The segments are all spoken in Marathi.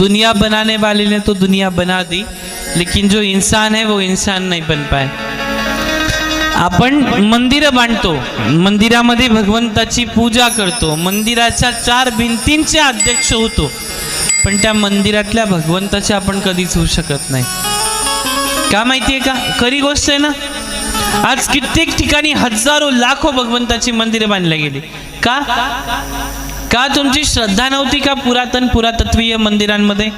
दुनिया बनाने वाले ने तो दुनिया बना दी लेकिन जो इंसान है वो इंसान नहीं बन पाए। आपण मंदिरं बांधतो मंदिरामध्ये भगवंताची पूजा करतो मंदिराच्या चार भिंतींचे अध्यक्ष होतो पण त्या मंदिरातल्या भगवंताचे आपण कधीच होऊ शकत नाही. का माहितीये का? खरी गोष्ट आहे ना? आज कित्येक ठिकाणी हजारो लाखो भगवंताची मंदिरं बांधली गेली. का? का तुमची श्रद्धा नव्हती का पुरातन पुरातत्वीय मंदिरांमध्ये?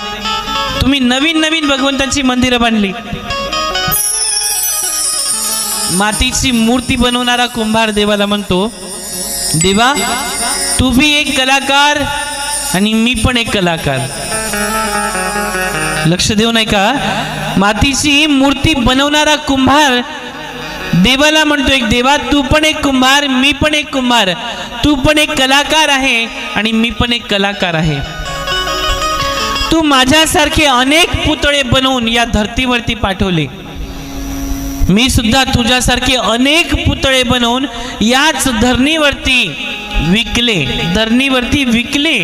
तुम्ही नवीन नवीन भगवंतांची मंदिरं बांधली. मातीची मूर्ती बनवणारा कुंभार देवाला म्हणतो देवा तू भी एक कलाकार आणि मी पण एक कलाकार. लक्ष देऊ नाही का मातीची मूर्ती बनवणारा कुंभार देवाला म्हणतो एक देवा तू पण एक कुंभार मी पण एक कुंभार. तू पण एक कलाकार आहे आणि मी पण एक कलाकार आहे. तू माझ्यासारखे अनेक पुतळे बनवून या धर्तीवरती पाठवले. मी सुद्धा तुझ्यासारखे अनेक पुतळे बनवून याच धरणीवरती विकले धरणीवरती विकले.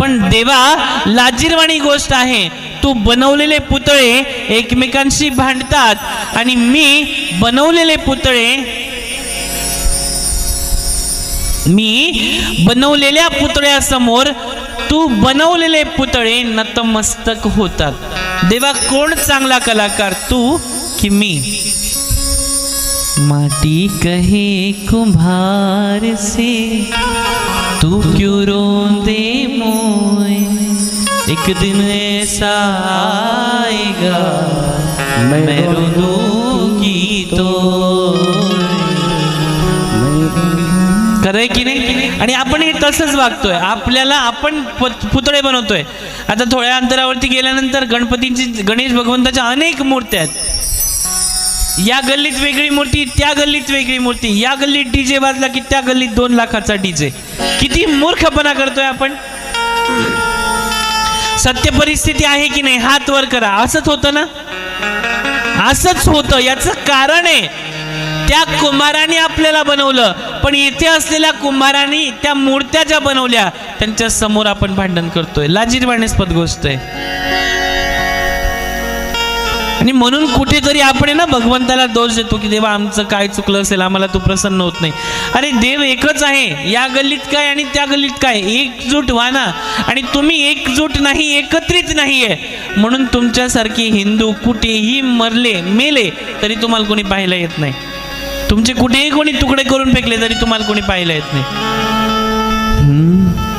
पण देवा लाजीरवाणी गोष्ट आहे. तू बनवलेले पुतळे एकमेकांशी भांडतात आणि मी बनवलेले पुतळे मी बनवलेल्या पुतळ्यासमोर तू बनवलेले पुतळे नतमस्तक होतात. देवा कोण चांगला कलाकार तू कि मी? माटी कहे कुंभार से तू क्यों रोंदे मोए एक दिन ऐसा आएगा मैं रोऊंगी तो। खरंय की नाही? आणि आपण हे तसंच वागतोय. आपल्याला आपण पुतळे बनवतोय. आता थोड्या अंतरावरती गेल्यानंतर गणपतींची गणेश भगवंताच्या अनेक मूर्त्या आहेत. या गल्लीत वेगळी मूर्ती त्या गल्लीत वेगळी मूर्ती या गल्लीत डीजे वाजला की त्या गल्लीत दोन लाखाचा डीजे किती मूर्खपणा करतोय आपण. सत्य परिस्थिती आहे की नाही हात वर करा. असंच होतं ना? असंच होतं. याचं कारण आहे त्या कुंभाराने आपल्याला बनवलं. पण इथे असलेल्या कुंभारांनी त्या मूर्त्या ज्या बनवल्या त्यांच्यासमोर आपण भांडण करतोय. लाजीरवाणीस्पद गोष्ट आहे. आणि म्हणून कुठेतरी आपण आहे ना भगवंताला दोष देतो की देवा आमचं काय चुकलं असेल आम्हाला तू प्रसन्न होत नाही. अरे देव एकच आहे या गल्लीत काय आणि त्या गल्लीत काय? एकजूट व्हा ना. आणि तुम्ही एकजूट नाही एकत्रित नाही आहे म्हणून तुमच्यासारखी हिंदू कुठेही मरले मेले तरी तुम्हाला कोणी पाहायला येत नाही. तुमचे कुठेही कोणी तुकडे करून फेकले तरी तुम्हाला कोणी पाहायला येत नाही.